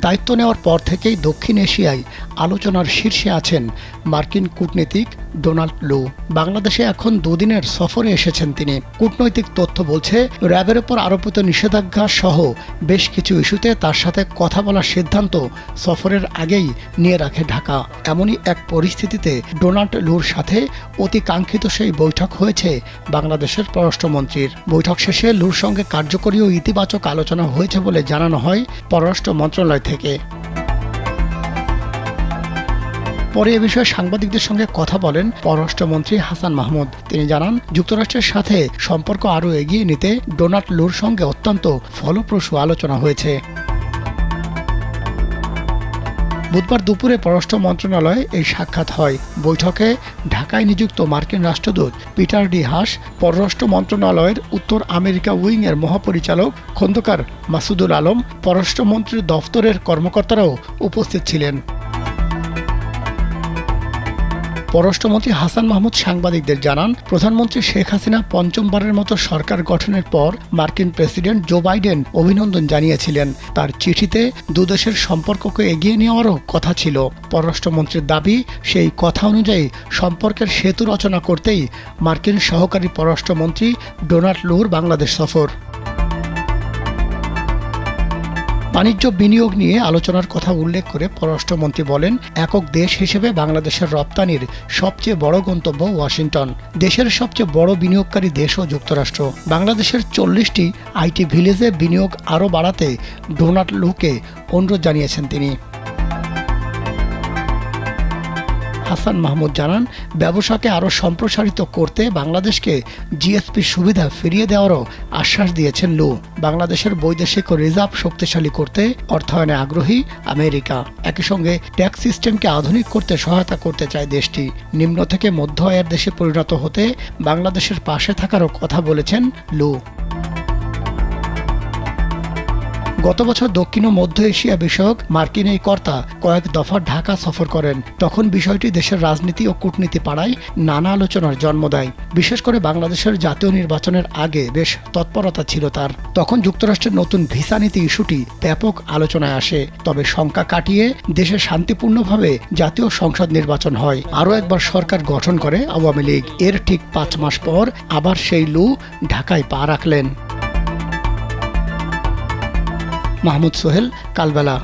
দায়িত্ব নেওয়ার পর থেকেই দক্ষিণ এশিয়ায় আলোচনার শীর্ষে আছেন মার্কিন কূটনীতিক ডোনাল্ড লু। বাংলাদেশে এখন দুদিনের সফরে এসেছেন তিনি। কূটনৈতিক তথ্য বলছে, র্যাবের ওপর আরোপিত নিষেধাজ্ঞা সহ বেশ কিছু ইস্যুতে তার সাথে কথা বলার সিদ্ধান্ত সফরের আগেই নিয়ে রাখে ঢাকা। এমনই এক পরিস্থিতিতে ডোনাল্ড লুর সাথে অতি কাঙ্ক্ষিত সেই বৈঠক হয়েছে বাংলাদেশের পররাষ্ট্রমন্ত্রীর। বৈঠক শেষে লুর সঙ্গে কার্যকরী ও ইতিবাচক আলোচনা হয়েছে বলে জানানো হয় পররাষ্ট্র মন্ত্রণালয় থেকে। পরে এ বিষয়ে সাংবাদিকদের সঙ্গে কথা বলেন পররাষ্ট্রমন্ত্রী হাসান মাহমুদ। তিনি জানান, যুক্তরাষ্ট্রের সাথে সম্পর্ক আরও এগিয়ে নিতে ডোনাল্ড লুর সঙ্গে অত্যন্ত ফলপ্রসূ আলোচনা হয়েছে। বুধবার দুপুরে পররাষ্ট্র মন্ত্রণালয়ে এই সাক্ষাৎ হয়। বৈঠকে ঢাকায় নিযুক্ত মার্কিন রাষ্ট্রদূত পিটার ডি হাস পররাষ্ট্র মন্ত্রণালয়ের উত্তর আমেরিকা উইংয়ের মহাপরিচালক খন্দকার মাসুদুল আলম, পররাষ্ট্রমন্ত্রীর দফতরের কর্মকর্তারাও উপস্থিত ছিলেন। পররাষ্ট্রমন্ত্রী হাসান মাহমুদ সাংবাদিকদের জানান, প্রধানমন্ত্রী শেখ হাসিনা পঞ্চমবারের মতো সরকার গঠনের পর মার্কিন প্রেসিডেন্ট জো বাইডেন অভিনন্দন জানিয়েছিলেন। তার চিঠিতে, দুদেশের সম্পর্ককে এগিয়ে নেওয়ারও কথা ছিল। পররাষ্ট্রমন্ত্রীর দাবি, সেই কথা অনুযায়ী সম্পর্কের সেতু রচনা করতেই মার্কিন সহকারী পররাষ্ট্রমন্ত্রী ডোনাল্ড লুর বাংলাদেশ সফর। বাণিজ্য বিনিয়োগ নিয়ে আলোচনার কথা উল্লেখ করে পররাষ্ট্রমন্ত্রী বলেন, একক দেশ হিসেবে বাংলাদেশের রপ্তানির সবচেয়ে বড় গন্তব্য ওয়াশিংটন, দেশের সবচেয়ে বড় বিনিয়োগকারী দেশও যুক্তরাষ্ট্র। বাংলাদেশের চল্লিশটি আইটি ভিলেজে বিনিয়োগ আরও বাড়াতে ডোনাল্ড লুকে অনুরোধ জানিয়েছেন তিনি। হাসান মাহমুদ জানান, ব্যবসাকে আরও সম্প্রসারিত করতে বাংলাদেশকে জিএসপি সুবিধা ফিরিয়ে দেওয়ারও আশ্বাস দিয়েছেন লু। বাংলাদেশের বৈদেশিক রিজার্ভ শক্তিশালী করতে অর্থায়নে আগ্রহী আমেরিকা। একই সঙ্গে ট্যাক্স সিস্টেমকে আধুনিক করতে সহায়তা করতে চায় দেশটি। নিম্ন থেকে মধ্য আয়ের দেশে পরিণত হতে বাংলাদেশের পাশে থাকারও কথা বলেছেন লু। গত বছর দক্ষিণ ও মধ্য এশিয়া বিষয়ক মার্কিন এই কর্তা কয়েক দফা ঢাকা সফর করেন। তখন বিষয়টি দেশের রাজনীতি ও কূটনীতি পাড়ায় নানা আলোচনার জন্ম দেয়। বিশেষ করে বাংলাদেশের জাতীয় নির্বাচনের আগে বেশ তৎপরতা ছিল তার। তখন যুক্তরাষ্ট্রের নতুন ভিসা নীতি ইস্যুটি ব্যাপক আলোচনায় আসে। তবে শঙ্কা কাটিয়ে দেশে শান্তিপূর্ণভাবে জাতীয় সংসদ নির্বাচন হয়। আরও একবার সরকার গঠন করে আওয়ামী লীগ। এর ঠিক পাঁচ মাস পর আবার সেই লু ঢাকায় পা রাখলেন। মাহমুদ সোহেল কালবেলা।